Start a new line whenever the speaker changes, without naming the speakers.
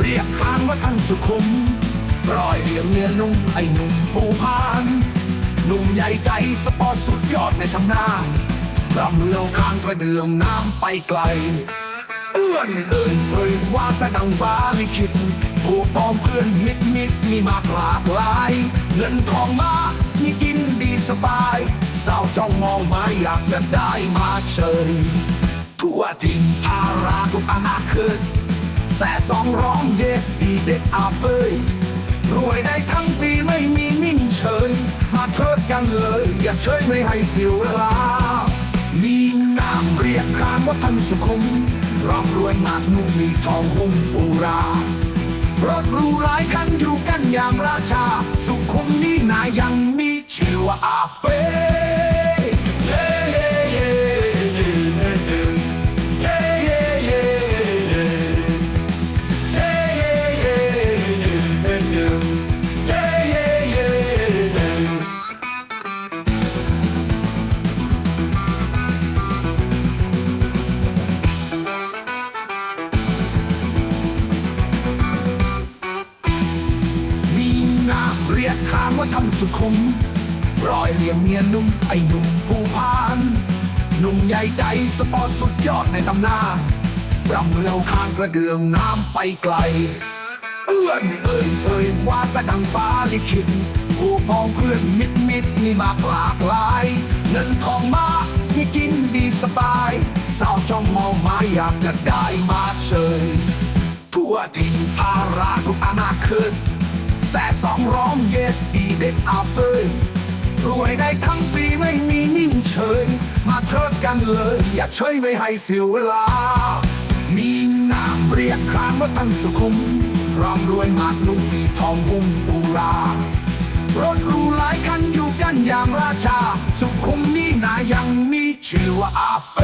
เรียกขังว่าท่านสุขุมรอยเหลี่ยมเนื้อนุ่มไอ้หนุ่มภูพานหนุ่มใหญ่ใจสปอร์ตสุดยอดในทำหน้ารำเร็วข้างกระเดื่องน้ำไปไกล เอื้อนเอ่ยเอ่ยว่าแต่ดังฟ้าลิขิตผู้ปองเพื่อนมิตรมิตรมีมากหลากหลาย เงินทองมามีกินดีสบายสาวจ้องมองมาอยากจะได้มาเชยทั่วทิ้งภาราทุกอนาคต แส่สองร้องเยสดีเด็กอาเฟยรวยได้ทั้งปีไม่มีนิ่งเฉย มาเทิดกันเลย อย่าเฉยไม่ให้เสียเวลา มีนามเรียกขานว่าท่านสุขุมร่ำรวยมากนุ่มมีทองหุ้มปูรารถรูหลายคันอยู่กันอย่างราชา สุขุมนี่นายยังมีชื่อว่าอาเฟ่เยกขานว่าทำสุขุมรอยเหลี่ยมเนียนนุ่มไอ้หนุ่มผู้พานหนุ่มใหญ่ใจสปอร์ตสุดยอดในตำนานรำเร็วข้างกระเดื่องน้ำไปไกล เอื้อนเอ่ยเอ่ยว่าจะดังฟ้าลิขิตผู้พองเพื่อนมิตรมิตรมีมากหลากหลาย เงินทองมามีกินดีสบาย สาวจ้องมองมาอยากจะได้มาเชยทั่วทิ้งภาราทุกอนาคต แสสองร้องเยสดีเด็กอาเฟยรวยได้ทั้งปีไม่มีนิ่งเฉย มาเทิดกันเลย อย่าเฉยไม่ให้เสียเวลา มีนามเรียกขานว่าท่านสุขุมร่ำรวยมากนุ่มมีทองหุ้มปูรารถรูหลายคันอยู่กันอย่างราชา สุขุมนี่นายังมีชื่อว่าอาเฟ